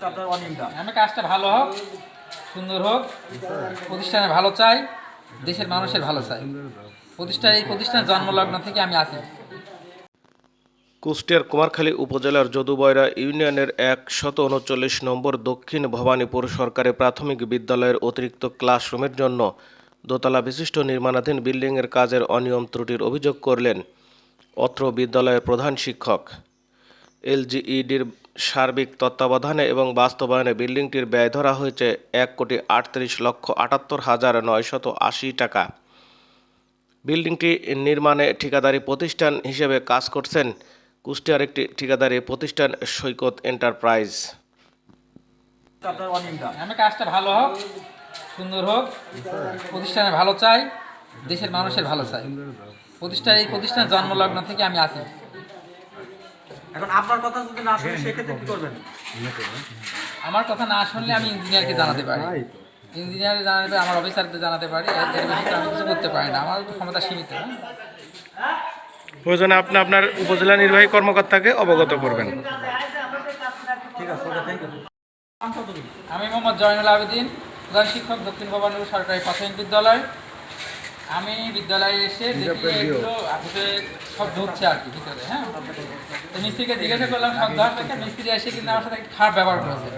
আপনার আমি কাজটা ভালো হোক সুন্দর হোক প্রতিষ্ঠানে ভালো চাই দেশের মানুষের ভালো চাই। প্রতিষ্ঠান এই প্রতিষ্ঠানের জন্মলগ্ন থেকে আমি আছি কুষ্টিয়ার কুমারখালী উপজেলার যদুবয়রা ইউনিয়নের এক শত উনচল্লিশ নম্বর দক্ষিণ ভবানীপুর সরকারি প্রাথমিক বিদ্যালয়ের অতিরিক্ত ক্লাসরুমের জন্য দোতলা বিশিষ্ট নির্মাণাধীন বিল্ডিংয়ের কাজের অনিয়ম ত্রুটির অভিযোগ করলেন অত্র বিদ্যালয়ের প্রধান শিক্ষক। এলজিইডির সার্বিক তত্ত্বাবধানে এবং বাস্তবায়নে বিল্ডিংটির ব্যয় ধরা হয়েছে এক কোটি আটত্রিশ লক্ষ আটাত্তর হাজার নয়শত আশি টাকা। বিল্ডিংটি নির্মাণে ঠিকাদারি প্রতিষ্ঠান হিসেবে কাজ করছেন কুষ্টিয়ার একটি ঠিকাদারি প্রতিষ্ঠান সৈকত এন্টারপ্রাইজ। কাজটা ভালো হোক, সুন্দর হোক, প্রতিষ্ঠানে ভালো চাই, দেশের মানুষের ভালো চাই। প্রতিষ্ঠান এই প্রতিষ্ঠানের জন্মলগ্ন থেকে আমি আছি এখন আপনার কথা যদি না শুনে সেক্ষেত্রে কি করবেন? আমার কথা না শুনলে আমি ইঞ্জিনিয়ারকে জানাতে পারি। ইঞ্জিনিয়ার জানাতে পারি, আমার অফিসারদের জানাতে পারি এর বেশি আমি কিছু করতে পারি না। আমার তো ক্ষমতা সীমিত। হ্যাঁ? প্রয়োজনে আপনি আপনার উপজেলা নির্বাহী কর্মকর্তাকে অবগত করবেন। ঠিক আছে ওকে থ্যাংক ইউ আমি মোহাম্মদ জয়নুল আবেদিন প্রধান শিক্ষক দক্ষিণ ভবানীপুর সরকারি প্রাথমিক বিদ্যালয়। আমি বিদ্যালয়ে এসে দেখি এগুলো আসলে সব ঢুকছে আর কি ভিতরে হ্যাঁ? তো মিস্ত্রিকে জিজ্ঞাসা করলাম সব ধর থেকে মিস্ত্রি এসে কিন্তু আমার সাথে খারাপ ব্যবহার করেছে।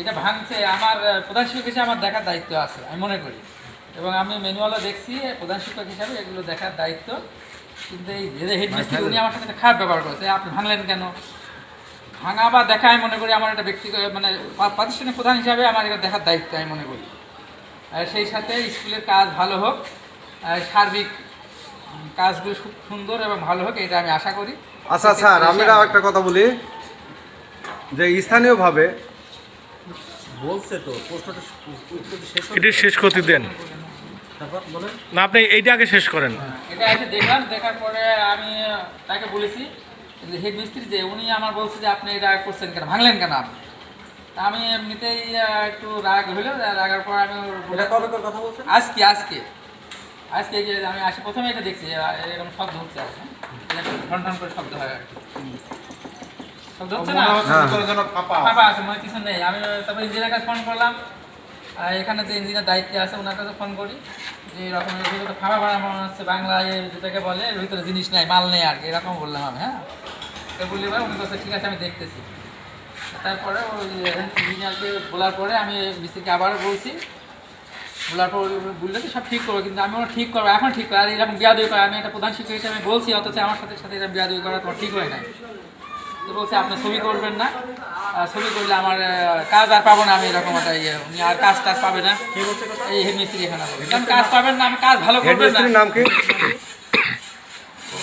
এটা ভাঙছে আমার প্রধান শিক্ষক হিসেবে আমার দেখার দায়িত্ব আছে আমি মনে করি। এবং আমি ম্যানুয়ালও দেখছি প্রধান শিক্ষক হিসাবে এগুলো দেখার দায়িত্ব। কিন্তু এই হেড মিস্ত্রি উনি আমার সাথে খারাপ ব্যবহার করেছে আপনি ভাঙলেন কেন? ভাঙা বা দেখা আমি মনে করি আমার একটা ব্যক্তিগত মানে প্রাতিষ্ঠানিক প্রধান হিসাবে আমার এটা দেখার দায়িত্ব আমি মনে করি। আর সেই সাথে স্কুলের কাজ ভালো হোক সার্বিক কাজগুলো খুব সুন্দর এবং ভালো হোক এটা আমি আশা করি। আচ্ছা স্যার আমরা একটা কথা বলি যে স্থানীয়ভাবে বলছে তো প্রশ্নটা শেষ হলো। এটি শেষ করতে দেন। তারপর বলেন। না আপনি এইটা আগে শেষ করেন। এটা এসে দেখলাম দেখার পরে আমি তাকে বলেছি হেড মিস্ত্রি যে উনি আমার বলছে যে আপনি এটা করছেন কেন ভাঙলেন কেন আপনি? তা আমি এমনিতেই একটু রাগ হলো রাগার পর আমি ওর এটা কবে কথা বলছেন? আজকে আজকে। আজকে যে আমি আসি প্রথমে এটা দেখছি যে, এরকম শব্দ হচ্ছে আর কি, হ্যাঁ? ঠন ঠন করে শব্দ হয় আর কি। শব্দ হচ্ছে না? ফাঁপা আছে। মনে কিছু নেই। আমি তারপর ইঞ্জিনিয়ার কাছে ফোন করলাম। আর এখানে যে ইঞ্জিনিয়ার দায়িত্বে আছে ওনার কাছে ফোন করি। যে এরকম ফাঁপা মনে হচ্ছে বাংলায় যেটাকে বলে এর ভিতরে জিনিস নেই মাল নেই আর কি। এরকম বললাম আমি হ্যাঁ। তো বললি ভাই উনি কাছে ঠিক আছে আমি দেখতেছি। তারপরে ওই ইঞ্জিনিয়ারকে বলার পরে আমি মিস্ত্রিকে আবার বলছি বলার পর বললে তো সব ঠিক করব কিন্তু আমি ওরা ঠিক করব এখন ঠিক করে আর এরকম বিয়াদুই করে আমি একটা প্রধান শিক্ষক হিসেবে বলছি অথচ আমার সাথে সাথে এরকম বিয়াদুই করা তোমার ঠিক হয় না তো বলছে আপনি ছবি করবেন না। আর ছবি করলে আমার কাজ আর পাবো না আমি এরকম একটা ইয়ে উনি আর কাজ টাজ পাবে না। কে বলছে কথা এই হেড মিস্ত্রি এখানে। কারণ কাজ পাবেন না আমি কাজ ভালো করবেন না। নাম কি?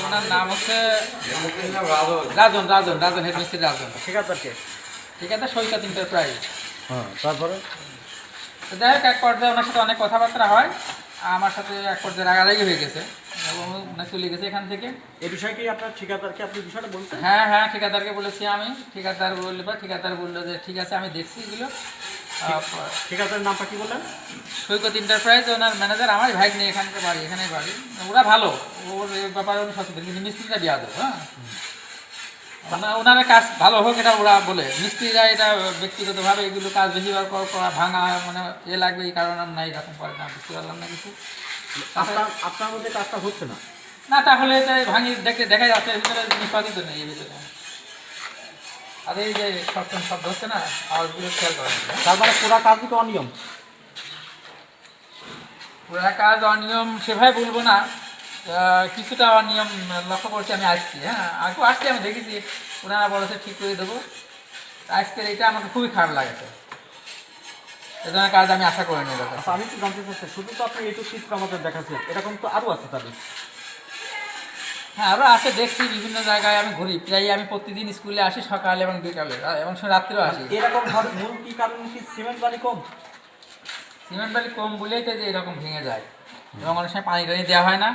ওনার নাম হচ্ছে রাজন। রাজন রাজন হেড মিস্ত্রি রাজন। ঠিকাদারকে ঠিক আছে সৈকত এন্টারপ্রাইজ হ্যাঁ তারপরে? তো যাই হোক এক পর্যায়ে ওনার সাথে অনেক কথাবার্তা হয় আমার সাথে এক পর্যায়ে রাগারাগি হয়ে গেছে এবং উনি চলে গেছে এখান থেকে। এই বিষয়ে কি আপনার ঠিকাদারকে আপনি বিষয়টা বলছেন? হ্যাঁ হ্যাঁ ঠিকাদারকে বলেছি আমি। ঠিকাদার বললে বা ঠিকাদার বলল যে ঠিক আছে আমি দেখছি এগুলো। আহ, ঠিকাদারের নামটা কি বললেন? সৈকত এন্টারপ্রাইজ ওনার ম্যানেজার আমার ভাই নিয়ে এখানকার বাড়ি এখানেই বাড়ি। ওরা ভালো ওর ব্যাপারে উনি সচেতন কিন্তু মিস্ত্রিটা বিয়া দেবো হ্যাঁ ওনা- ওনারা কাজ ভালো হোক এটা ওরা বলে। মিস্ত্রিরা এটা ব্যক্তিগতভাবে এগুলো কাজ বেশিবার কর- করা ভাঙা মানে এ লাগবে এই কারণে আমি না এরকম করে না বুঝতে পারলাম না কিছু। আপনার মধ্যে কাজটা হচ্ছে না? না তাহলে এটা ভাঙি দেখে দেখা যাচ্ছে এর ভিতরে জিনিসপাতি তো নেই এর ভিতরে। আর এই যে শব্দ শব্দ হচ্ছে না আওয়াজগুলো খেয়াল করেন তার মানে পুরা কাজই তো অনিয়ম? পুরা কাজ অনিয়ম সেভাবে বলব না কিছুটা নিয়ম লক্ষ্য করছি আমি আসছি হ্যাঁ? আগেও আসছি আমি দেখেছি। ওনারা বলেছে ঠিক করে দেবো। আজকের এটা আমাকে খুবই খারাপ লাগেছে। এ ধরনের কাজ আমি আশা করিনি এরকম আচ্ছা আমি একটু জানতে চাচ্ছি শুধু তো আপনি এইটুকু চিত্র আমাদের দেখাচ্ছেন এরকম তো আরও আছে তাদের হ্যাঁ আরও আছে দেখছি বিভিন্ন জায়গায় আমি ঘুরি। প্রায় আমি প্রতিদিন স্কুলে আসি সকালে এবং বিকালে এবং রাত্রেও আসি। এরকম ভাবে মূল কি কারণ কি সিমেন্ট বালি কম? সিমেন্ট বালি কম বলেই তো যে এরকম ভেঙে যায়। এবং অনেক সময় পানি টানি দেওয়া হয় না।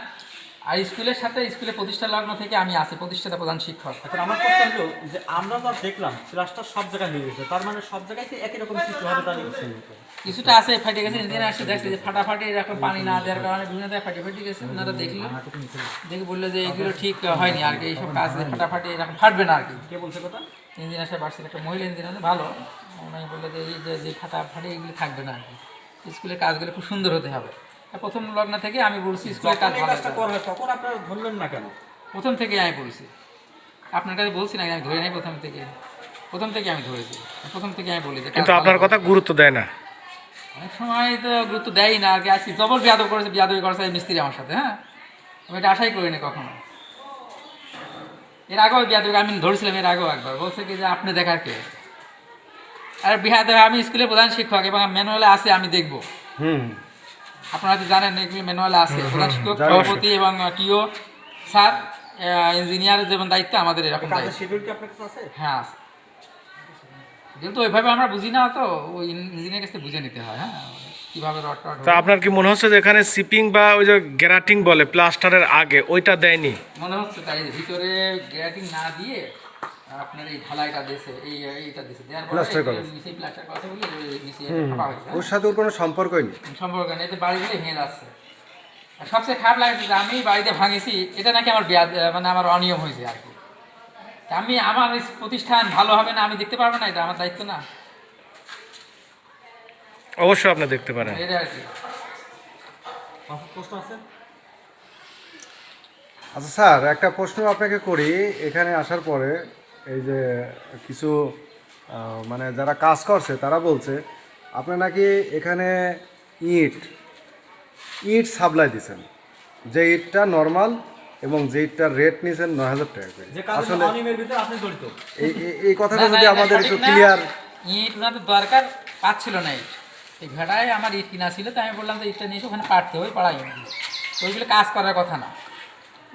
আর স্কুলের সাথে স্কুলের প্রতিষ্ঠা লগ্ন থেকে আমি আছি প্রতিষ্ঠাতা প্রধান শিক্ষক। এখন আমার প্রশ্ন হলো যে আমরা যা দেখলাম ক্লাসটা সব জায়গায় হয়ে গেছে তার মানে সব জায়গায় একই রকম চিত্র হবে তার কিছুটা আছে ফাটে গেছে ইঞ্জিনিয়ার আসছে দেখছে যে ফাটাফাটি এরকম পানি না দেওয়ার কারণে বিভিন্ন জায়গায় ফাটে ফাটে গেছে ওনারা দেখল। দেখে বলল যে এগুলো ঠিক হয়নি আর কি এইসব কাজ ফাটাফাটি এরকম ফাটবে না আর কি। কে বলছে কথা? ইঞ্জিনিয়ার সাহেব আসছিল একটা মহিলা ইঞ্জিনিয়ার ভালো। আমি বলল যে এই যে যে ফাটা ফাটে এগুলি থাকবে না আর কি। স্কুলের কাজগুলো খুব সুন্দর হতে হবে। প্রথম লগ্ন থেকে আমি বলছি স্কুলের কাজ ভালো। হয় তখন আপনারা ধরলেন না কেন? প্রথম থেকে আমি বলছি। আপনার কাছে বলছি না আমি ধরে নাই প্রথম থেকে। প্রথম থেকে আমি ধরেছি। প্রথম থেকে আমি বলি যে কিন্তু আপনার কথা গুরুত্ব দেয় না। অনেক সময় তো গুরুত্ব দেয় না আর কি আসছি জবর বিয়াদব করেছে বিয়াদবি করেছে এই মিস্ত্রি আমার সাথে হ্যাঁ? আমি এটা আশাই করিনি কখনো। এর আগেও বিয়াদবি আমি ধরেছিলাম এর আগেও একবার। বলছে কি যে আপনি দেখার কে? আর বিহাদ আমি স্কুলের প্রধান শিক্ষক এবং ম্যানুয়ালে আছে আমি দেখব। হুম। আপনারা তো জানেন এগুলো ম্যানুয়ালে আছে। প্রধান শিক্ষক সভাপতি এবং টিও স্যার ইঞ্জিনিয়ারের যেমন দায়িত্ব আমাদের এরকম কাজের দায়িত্ব। শিডিউল কি আপনার কাছে আছে? হ্যাঁ আছে। কিন্তু ওইভাবে আমরা বুঝি না তো ওই ইঞ্জিনিয়ার কাছে বুঝে নিতে হয় হ্যাঁ। তা আপনার কি মনে হচ্ছে যে এখানে সিপিং বা ওই যে গ্যারাটিং বলে প্লাস্টারের আগে ওইটা দেয়নি? মনে হচ্ছে তাই ভিতরে গ্যাটিং না দিয়ে আপনার এই ঢালাইটা দিয়েছে এই এইটা দিয়েছে। দেওয়ার পরে নিচে প্লাস্টার করেছে বলে নিচে ফাঁপা হয়েছে। ওর সাথে ওর কোনো সম্পর্কই নেই। সম্পর্ক নেই এতে বাড়িগুলো ভেঙে যাচ্ছে। আর সবচেয়ে খারাপ লাগছে যে আমি বাড়িতে ভাঙেছি এটা নাকি আমার মানে আমার অনিয়ম হয়েছে আর কি। আমি আমার প্রতিষ্ঠান ভালো হবে না আমি দেখতে পারব না এটা আমার দায়িত্ব না। অবশ্যই আপনি দেখতে পারেন। এটা আর কি। প্রশ্ন আছে? আচ্ছা স্যার একটা প্রশ্ন আপনাকে করি। এখানে আসার পরে এই যে কিছু মানে যারা কাজ করছে তারা বলছে আপনি নাকি এখানে ইট ইট সাপ্লাই দিছেন। যে ইটটা নর্মাল এবং যে ইটটার রেট নিয়েছেন নয় হাজার টাকা করে। যে আসলে অনিয়মের ভিতরে আপনি জড়িত। এই কথাটা যদি আমাদের একটু ক্লিয়ার ইট ওনাদের দরকার পাচ্ছিল না ইট। এই ভেড়ায় আমার ইট কিনা ছিল তাই আমি বললাম যে ইটটা নিয়ে এসে ওখানে পাড়তে ওই পাড়াই ওইগুলো কাজ করার কথা না।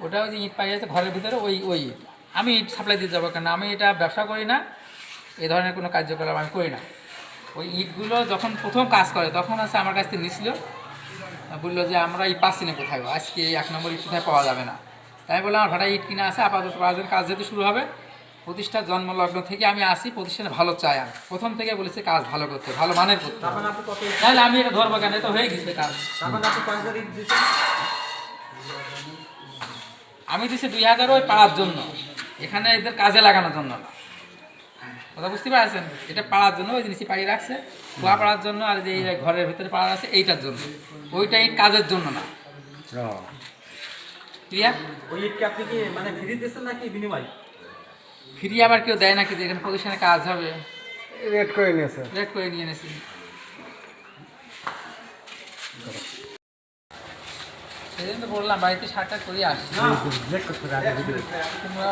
ওটা ওই যে ইট পাই যাচ্ছে ঘরের ভিতরে ওই ওই ইট। আমি ইট সাপ্লাই দিতে যাব কেন? আমি এটা ব্যবসা করি না এই ধরনের কোনো কার্যকলাপ আমি করি না। ওই ইটগুলো যখন প্রথম কাজ করে তখন আছে আমার কাছ থেকে নিছিল। বলল যে আমরা ইট পাচ্ছি না কোথায়? আজকে এই এক নম্বর ইট কোথায় পাওয়া যাবে না? তাই বললাম আমার ভাড়া ইট কিনা আছে আপাতত কাজের কাজ যেহেতু শুরু হবে প্রতিষ্ঠার জন্মলগ্ন থেকে আমি আসি প্রতিষ্ঠানে ভালো চাই আমি। প্রথম থেকে বলেছি কাজ ভালো করতে ভালো মানের করতে তাহলে আমি এটা ধরবো কেন? এটা হয়ে গেছে কাজ। আমি দিছি দুই হাজার ওই পাড়ার জন্য। এখানে এদের কাজে লাগানোর জন্য না। কথা বুঝতে পারছেন? এটা পাড়ার জন্য ওই জিনিসই পাড়িয়ে রাখছে। কুয়া পাড়ার জন্য আর যে ঘরের ভিতরে পাড়া আছে এইটার জন্য। ওইটা ইট কাজের জন্য না। ক্লিয়ার? ওই ইটকে আপনি কি মানে ফ্রি দিচ্ছেন নাকি বিনিময়? ফ্রি আবার কেউ দেয় নাকি যে এখানে প্রতিষ্ঠানে কাজ হবে? রেট করে নিয়েছে। রেট করে নিয়ে এনেছি। জন্য তো বললাম বাড়িতে সারটা করিয়ে আসছি। তোমরা